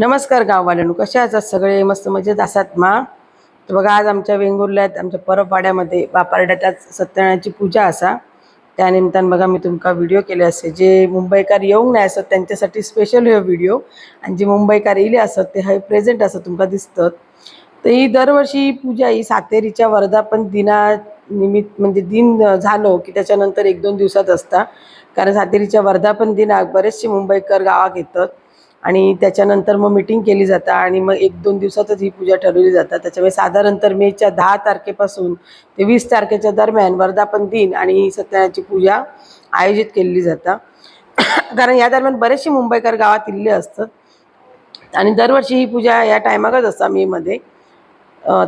नमस्कार गाववाल्यानु कशा असतात सगळे मस्त मजेत असात मा? तर बघा आज आमच्या वेंगुर्ल्यात आमच्या परबवाड्यामध्ये बापारड्यात आज सत्यनारायणाची पूजा असा. त्या निमित्तान बघा मी तुमका व्हिडिओ केले असते जे मुंबईकार येऊंक नाही असत त्यांच्यासाठी स्पेशल हे व्हिडिओ. आणि जे मुंबईकार येले असत ते हे प्रेझेंट असं तुमका दिसतात. तर ही दरवर्षी ही पूजा ही सातेरीच्या वर्धापन दिना निमित्त म्हणजे दिन झालो की त्याच्यानंतर एक दोन दिवसात असता. कारण सातेरीच्या वर्धापन दिनाक बरेचसे मुंबईकर गावात येतात. आणि त्याच्यानंतर मग मिटिंग केली जातं आणि मग एक दोन दिवसातच ही पूजा ठरवली जातात त्याच्यामुळे साधारण तर मेच्या दहा तारखेपासून ते वीस तारखेच्या दरम्यान वर्धापन दिन आणि सत्यनारायणाची पूजा आयोजित केलेली जाता. कारण या दरम्यान बरेचसे मुंबईकर गावात इल्ले असतात. आणि दरवर्षी ही पूजा या टायमागच असता मेमध्ये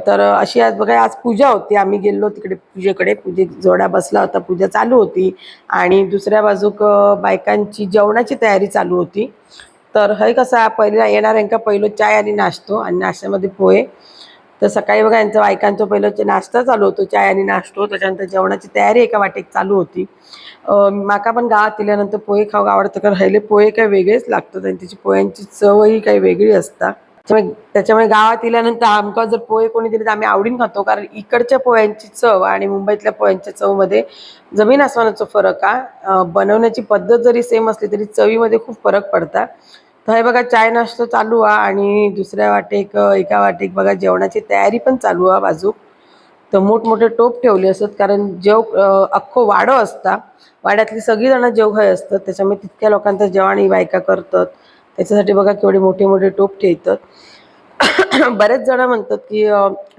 तर अशी आज बघा आज पूजा होती. आम्ही गेलो तिकडे पूजेकडे. पूजे जोडा बसला होता. पूजा चालू होती. आणि दुसऱ्या बाजूक बायकांची जेवणाची तयारी चालू होती. तर हे कसं पहिला येणार यांका पहिलं चाय आणि नाश्तो आणि नाश्त्यामध्ये पोहे. तर सकाळी बघा यांचं बायकांचं पहिलं नाश्ता चालू होतो चाय आणि नाश्तो. त्याच्यानंतर जेवणाची तयारी एका वाटेक चालू होती. माका पण गावात दिल्यानंतर पोहे खाऊ आवडतं कारण हयले पोहे काही वेगळेच लागतात आणि त्याची पोह्यांची चवही काही वेगळी असतात त्याच्यामुळे त्याच्यामुळे गावात इल्यानंतर आमका जर पोहे कोणी दिले तर आम्ही आवडीन खातो. कारण इकडच्या पोह्यांची चव आणि मुंबईतल्या पोह्यांच्या चवमध्ये जमीन आसमानाचा फरक हा. बनवण्याची पद्धत जरी सेम असली तरी चवीमध्ये खूप फरक पडता. तर हे बघा चाय नाश्ता चालू आहे आणि दुसऱ्या वाटेक एका वाटेक बघा जेवणाची तयारी पण चालू आहे बाजूक तर मोठमोठे टोप ठेवले असत कारण जेव अख्खो वाडो असता. वाड्यातली सगळीजणं जण असतात. त्याच्यामुळे तितक्या लोकांचं जेवण ही बायका करतात. त्याच्यासाठी बघा केवढे मोठे मोठे टोप ठेवतात. बरेच जण म्हणतात की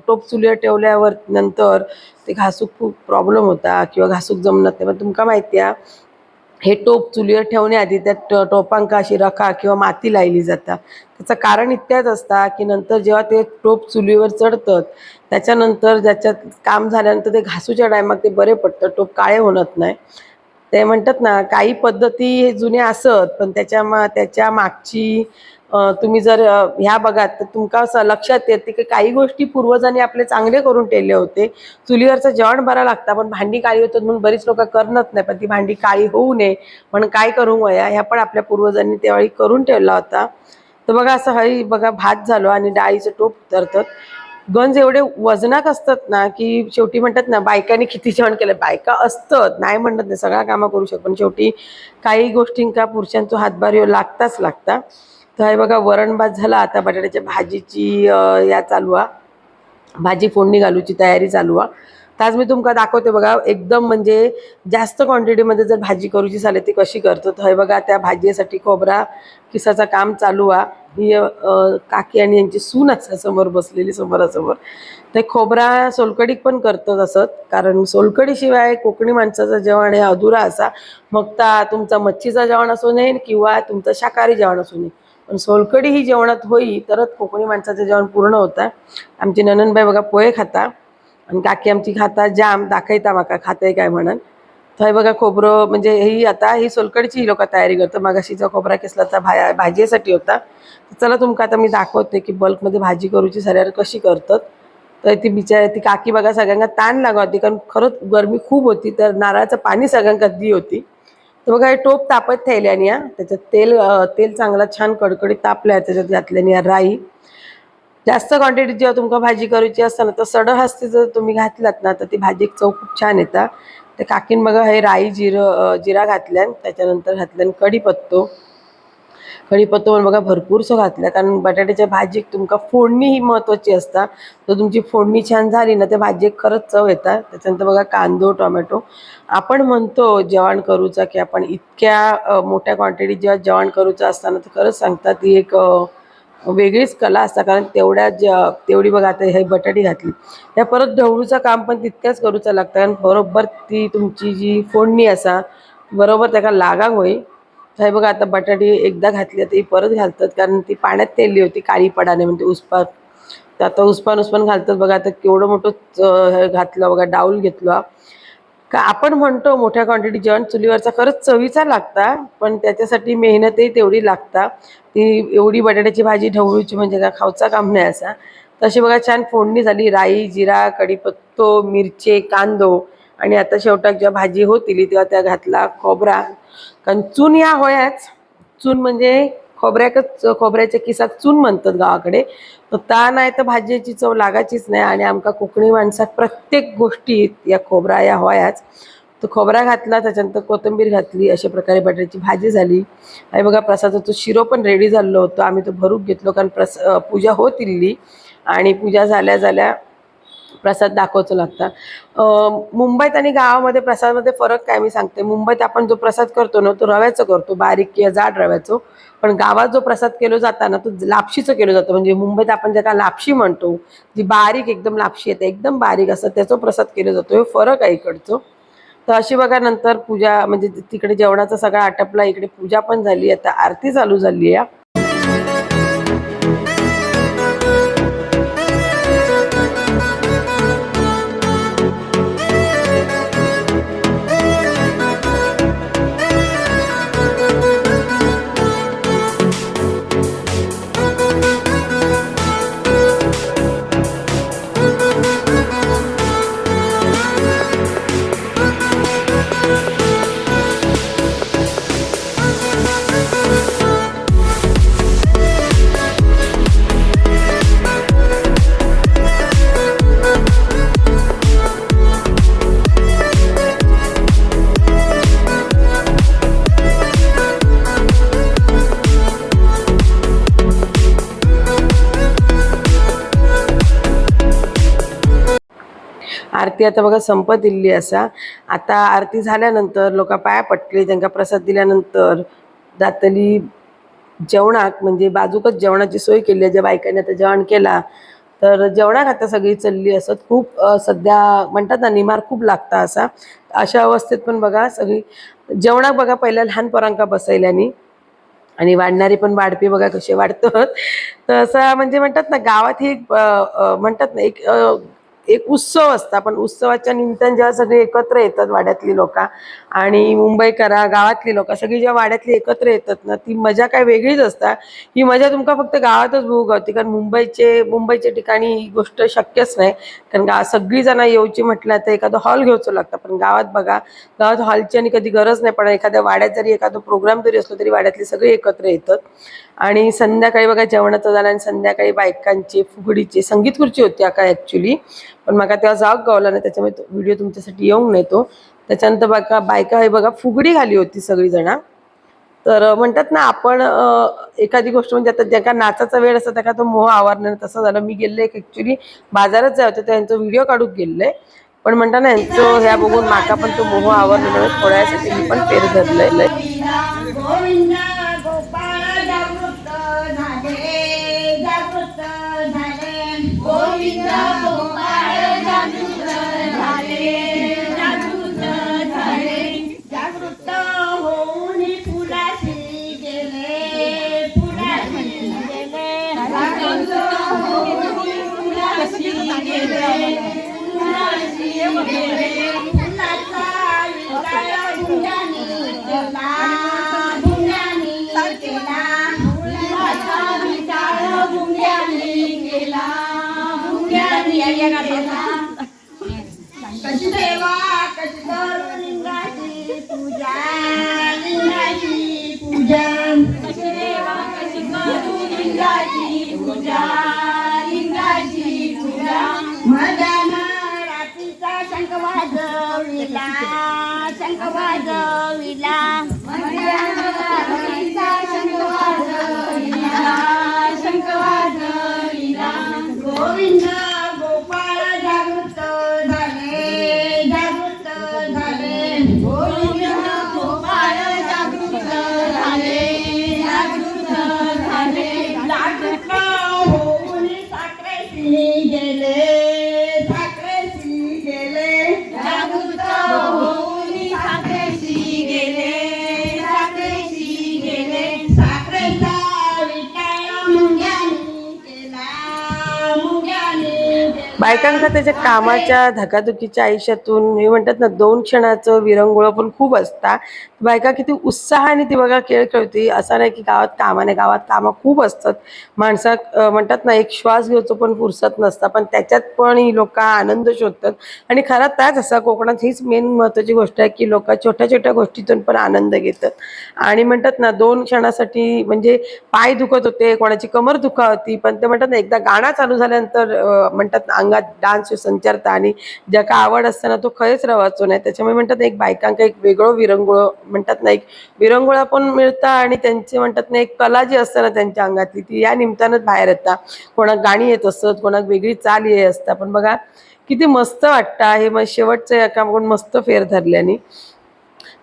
टोप चुलीवर ठेवल्यावर नंतर ते घासूक खूप प्रॉब्लेम होता किंवा घासूक जमणार नाही. पण तुमका माहिती आहे हे टोप चुलीवर ठेवण्याआधी त्या टोपांका अशी रखा किंवा माती लायली जाता. त्याचं कारण इतक्याच असता की नंतर जेव्हा ते टोप चुलीवर चढतात त्याच्यानंतर ज्याच्यात काम झाल्यानंतर ते घासूच्या टायमात ते बरे पडतं टोप काळे होणत नाही. ते म्हणतात ना काही पद्धती हे जुन्या असत पण त्याच्या मा त्याच्या मागची तुम्ही जर ह्या बघात तर तुमका असं लक्षात येते की काही गोष्टी पूर्वजांनी आपले चांगले करून ठेवले होते. चुलीवरचं जेवण बरं लागतं पण भांडी काळी होतात म्हणून बरीच लोक करत नाही पण ती भांडी काळी होऊ नये. म्हणून काय करू वया? ह्या पण आपल्या पूर्वजांनी त्यावेळी करून ठेवला होता. तर बघा असं हळी बघा भात झालो आणि डाळीचं टोप उतरतात गंज एवढे वजनाक असतात ना की शेवटी म्हणतात ना बायकांनी किती जेवण केलं? बायका असतात नाही म्हणत नाही सगळ्या कामं करू शकतो पण शेवटी काही गोष्टींका पुरुषांचा हातभार हो लागताच लागता. तर हे बघा वरण भात झाला आता बटाट्याच्या भाजीची या चालू आहे भाजी फोडणी घालूची तयारी चालू आहे तर आज मी तुमका दाखवते बघा एकदम म्हणजे जास्त क्वांटिटीमध्ये जर भाजी करूची झाली ती कशी करतो? तर हे बघा त्या भाजीसाठी खोबरा किसाचं काम चालू आहे ही काकी आणि यांची सून असा समोर बसलेली समोरासमोर. ते खोबरा सोलकडीक पण करतो असत कारण सोलकडीशिवाय कोकणी माणसाचं जेवण हे अधुरा असा. मग ता तुमचा मच्छीचा जेवण असू नये किंवा तुमचं शाकाहारी जेवण असू नये. पण सोलकडी ही जेवणात होई तरच कोकणी माणसाचं जेवण पूर्ण होतं. आमची नननबाई बघा पोहे खाता आणि काकी आमची खाता जाम दाखयता माका खाते काय म्हणून. थंय बघा खोबरं म्हणजे ही आता ही सोलकडीची ही लोक तयारी करतात. मागाशीचा खोबरा केसला तर भाया भाजीसाठी होता. चला तुमका आता मी दाखवते की बल्कमध्ये भाजी करूची सऱ्यावर कशी करतात. तर ती बिचार ती काकी बघा सगळ्यांना ताण लागत होती. कारण खरंच गरमी खूप होती. तर नारळाचं पाणी सगळ्यांका दी होती. तर बघा हे टोप तापत ठेवल्याने या. त्याच्यात तेल तेल चांगला छान कडकडीत आहे त्याच्यात घातल्याने या राई. जास्त क्वांटिटी जेव्हा तुमका भाजी करूची असताना तर सड हस्ती जर तुम्ही घातलात ना तर ती भाजी चव खूप छान येतात ते काकीन बघा हे राई जिरं जिरा घातल्यान त्याच्यानंतर घातल्यान कढीपत्तो. कढीपत्तो पण बघा भरपूरसं घातल्या कारण बटाट्याच्या भाजीक तुमका फोडणी ही महत्त्वाची असता. तर तुमची फोडणी छान झाली ना त्या भाजीक खरंच चव येतात त्याच्यानंतर बघा कांदो टोमॅटो. आपण म्हणतो जेवण करूचा की आपण इतक्या मोठ्या क्वांटिटीत जेव्हा जेवण करूचं असताना तर खरंच सांगतात ती एक वेगळीच कला असता कारण तेवढ्या ज तेवढी बघा आता हे बटाटी घातली. ह्या परत ढवळूचं काम पण तितक्याच करूचं लागतं कारण बरोबर ती तुमची जी फोडणी असा बरोबर त्याका लागांग होई हे बघा आता बटाटी एकदा घातली तर ती परत घालतात कारण ती पाण्यात तेलली होती काळी पडाने म्हणजे उसपात. तर आता उसपान उसपान घालतात बघा आता केवढं मोठं हे घातलं बघा डाऊल घेतला. का आपण म्हणतो मोठ्या क्वांटिटी जेवण चुलीवरचा खरंच चवीचा लागता पण त्याच्यासाठी मेहनतही तेवढी लागता. ती एवढी बटाट्याची भाजी ढवळूची म्हणजे का खाऊचा काम नाही असा. तशी बघा छान फोडणी झाली राई जिरा कढीपत्तो मिरचे कांदो. आणि आता शेवटाक जेव्हा भाजी होतील तेव्हा त्या घातला खोबरा. कारण चून या होयाच. चून म्हणजे खोबऱ्याकच खोबऱ्याच्या किसाक चून म्हणतात गावाकडे. तर ता नाही तर भाजयेची चव लागाचीच नाही आणि आमका कोकणी माणसाक प्रत्येक गोष्टीत या खोबरा या होयाच तो खोबरा घातला त्याच्यानंतर कोथिंबीर घातली अशा प्रकारे बटाट्याची भाजी झाली. आणि बघा प्रसादाचा शिरो पण रेडी झालेलो होतो. आम्ही तो भरूक घेतलो कारण प्रस पूजा होत इल्ली. आणि पूजा झाल्या झाल्या प्रसाद दाखवायचं लागतात. मुंबईत आणि गावामध्ये प्रसादामध्ये फरक काय मी सांगते. मुंबईत आपण जो प्रसाद करतो ना तो रव्याचा करतो बारीक किंवा जाड रव्याचो. पण गावात जो प्रसाद केलो जाता ना तो लापशीचं केलं जातं. म्हणजे मुंबईत आपण ज्याला लापशी म्हणतो जी बारीक एकदम लापशी येते एकदम बारीक असं त्याचा प्रसाद केला जातो. हे फरक आहे इकडचं. तर अशी बघा नंतर पूजा म्हणजे तिकडे जेवणाचा सगळा आटपला इकडे पूजा पण झाली आता आरती चालू झाली आहे. आरती आता बघा संपत इल्ली असा. आता आरती झाल्यानंतर लोक पाया पडटली त्यांना प्रसाद दिल्यानंतर जातली जेवणाक म्हणजे बाजूकच जेवणाची सोय केली आहे ज्या बायकांनी आता जेवण केला. तर जेवणाक आता सगळी चलली असत. खूप सध्या म्हणतात ना निमार खूप लागता असा. अशा अवस्थेत पण बघा सगळी जेवणाक बघा पहिल्या लहान पोरांका बसयल्यानी आणि वाढणारी पण वाढपी बघा कसे वाढतात. तर असं म्हणजे म्हणतात ना गावात ही एक, म्हणतात ना एक एक उत्सव असता. पण उत्सवाच्या निमित्तानं जेव्हा सगळे एकत्र येतात वाड्यातली लोक आणि मुंबईकरा गावातली लोक सगळी जेव्हा वाड्यातली एकत्र येतात ना ती मजा काय वेगळीच असता. ही मजा तुमका फक्त गावातच भोग गावते कारण मुंबईचे मुंबईच्या ठिकाणी ही गोष्ट शक्यच नाही. कारण गा सगळी जण येऊची म्हटलं तर एखादं हॉल घ्यायचो लागतं पण गावात बघा गावात हॉलची आणि कधी गरज नाही पण एखाद्या वाड्यात जरी एखादा प्रोग्राम जरी असलो तरी वाड्यातले सगळे एकत्र येतात. आणि संध्याकाळी बघा जेवणाचं झालं आणि संध्याकाळी बायकांची फुगडीची संगीत खुर्ची होती का ॲक्च्युली पण मला तेव्हा जाग गावला नाही त्याच्यामुळे तो व्हिडिओ तुमच्यासाठी येऊन येतो त्याच्यानंतर बायका बायका हे बघा फुगडी घाली होती सगळीजणं. तर म्हणतात ना आपण एखादी गोष्ट म्हणजे आता ज्याका नाचाचा वेळ असतो त्याका तो मोह आवरणं तसं झालं मी गेले एक ॲक्च्युली बाजारात जाय होते त्यांचा व्हिडिओ काढून गेले. पण म्हणता ना यांचं ह्या बघून माका पण तो मोह आवरला थोड्यासाठी मी पण फेर धरलेलं आहे. Amém. केला मुंग्यानी केला. बायकांका त्याच्या कामाच्या धकाधुकीच्या आयुष्यातून हे म्हणतात ना दोन क्षणाचं विरंगुळ पण खूप असता. बायका किती उत्साहाने ती बघा खेळ खेळते. असं नाही की गावात कामाने गावात कामं खूप असतात. माणसा म्हणतात ना एक श्वास घ्यायचो पण फुरसत नसता पण त्याच्यात पण ही लोक आनंद शोधतात. आणि खरा त्याच असा कोकणात हीच मेन महत्वाची गोष्ट आहे की लोक छोट्या छोट्या गोष्टीतून पण आनंद घेतात. आणि म्हणतात ना दोन क्षणासाठी म्हणजे पाय दुखत होते कोणाची कमर दुखा होती पण ते म्हणतात ना एकदा गाणं चालू झाल्यानंतर म्हणतात म्हणतात ना अंगात डान्स संचारता आणि ज्या का आवड असताना तो खरेच रवाचो नाही. त्याच्यामुळे म्हणतात ना एक बायकांका एक वेगळो विरंगुळ म्हणतात ना एक विरंगुळा पण मिळता आणि त्यांचे म्हणतात ना एक कला जी असते ना त्यांच्या अंगातली ती या निमित्तानंच बाहेर येतात कोणाक गाणी येत असत कोणाक वेगळी चाल ये असता. पण बघा किती मस्त वाटतं हे मग शेवटचं एका मस्त फेर धरल्याने.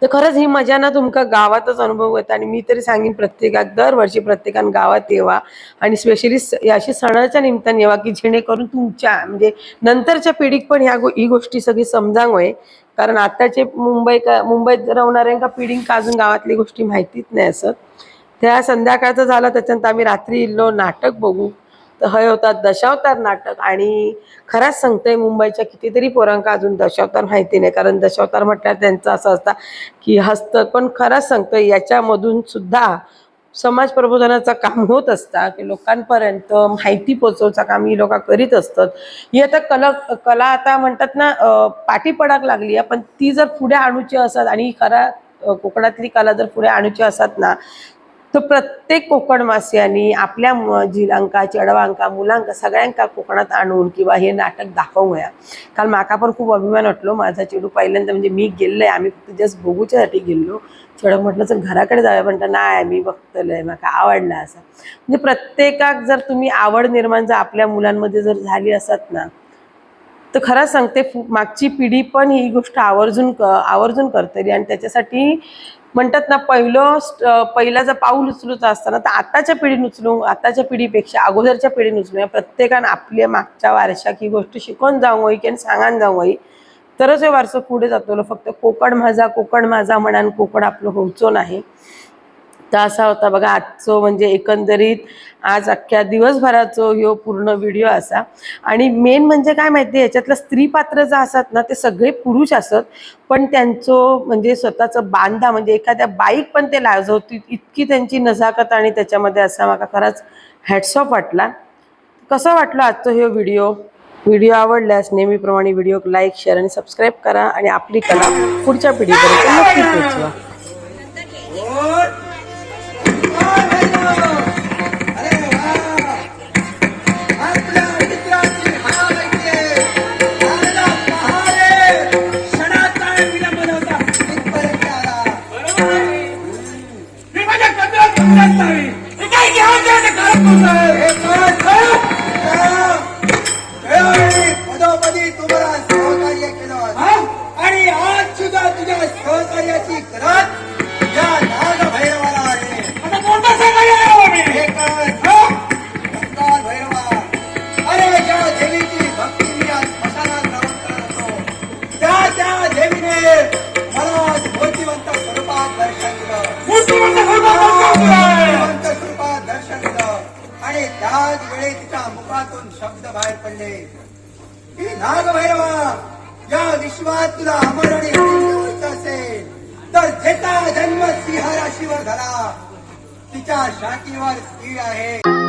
तर खरंच ही मजा ना तुमका गावातच अनुभव येतो आणि मी तरी सांगेन प्रत्येकाक दरवर्षी प्रत्येकान गावात येवा आणि स्पेशली अशी सणाच्या निमित्ताने येवा की जेणेकरून तुमच्या म्हणजे नंतरच्या पिढीक पण ह्या गो- ही गोष्टी सगळी समजांग होय. कारण आताचे मुंबई का मुंबईत राहणाऱ्यांका पिढींक अजून गावातली गोष्टी माहितीच नाही असत. त्या संध्याकाळचं झालं त्याच्यानंतर आम्ही रात्री इल्लो नाटक बघू. हय होतात दशावतार नाटक. आणि खरंच सांगतंय मुंबईच्या कितीतरी पोरांका अजून दशावतार माहिती नाही. कारण दशावतार म्हटल्यावर त्यांचं असं असतं की हस्त पण खरंच सांगतोय याच्यामधून सुद्धा समाज प्रबोधनाचं काम होत असता की लोकांपर्यंत माहिती पोचवचं काम ही लोक करीत असतात. ही आता कला कला आता म्हणतात ना पाठी पडाक लागली आहे पण ती जर पुढे आणूची असत आणि खरा कोकणातली कला जर पुढे आणूची असत ना तर प्रत्येक कोकणवासियांनी आपल्या म- झिलांका चेडवांका मुलांका सगळ्यांका कोकणात आणून किंवा हे नाटक दाखवूया. काल माका पण खूप अभिमान वाटलो. माझा चेडू पहिल्यांदा म्हणजे मी गेलो आहे आम्ही फक्त जस्ट बघूच्यासाठी गेलो चेडव म्हटलं तर घराकडे जाऊया. म्हणतं नाही मी बघतलंय माका आवडला असं. म्हणजे प्रत्येकाक जर तुम्ही आवड निर्माण जर आपल्या मुलांमध्ये जर झाली असत ना तर खरंच सांगते मागची पिढी पण ही गोष्ट आवर्जून क आवर्जून करतली आणि त्याच्यासाठी म्हणतात ना पहिलं स्ट- पहिला जर पाऊल उचलूचा असताना तर आताच्या पिढीने उचलू आताच्या पिढीपेक्षा अगोदरच्या पिढीने उचलू. या प्रत्येकानं आपल्या मागच्या वारशाक ही गोष्ट शिकवून जाऊ होई किंवा सांगान जाऊ होई. तरच हे वारसं पुढे जातो. फक्त कोकण माझा कोकण माझा म्हणान कोकण आपलं होऊचो नाही. तर असा होता. बघा आजचो म्हणजे एकंदरीत आज अख्ख्या दिवसभराचो ह्यो पूर्ण व्हिडिओ असा. आणि मेन म्हणजे काय माहिती याच्यातलं स्त्री पात्र जे असतात ना ते सगळे पुरुष असत पण त्यांचं म्हणजे स्वतःचं बांधा म्हणजे एखाद्या बाईक पण ते लाजवती इतकी त्यांची नजाकत आणि त्याच्यामध्ये असा मला खरंच हॅट्स वाटला. कसं वाटलं आजचा हे व्हिडिओ? व्हिडिओ आवडल्यास नेहमीप्रमाणे व्हिडिओ लाईक शेअर आणि सबस्क्राईब करा आणि आपली कला पुढच्या पिढीपर्यंत नक्की पोहोचवा. कचऱ्यात समजत नाही हे काय तुला अमर आणि अनित्य असेल तर ज्याचा जन्म सिंह राशीवर झाला तिच्या शाटीवर स्त्री आहे.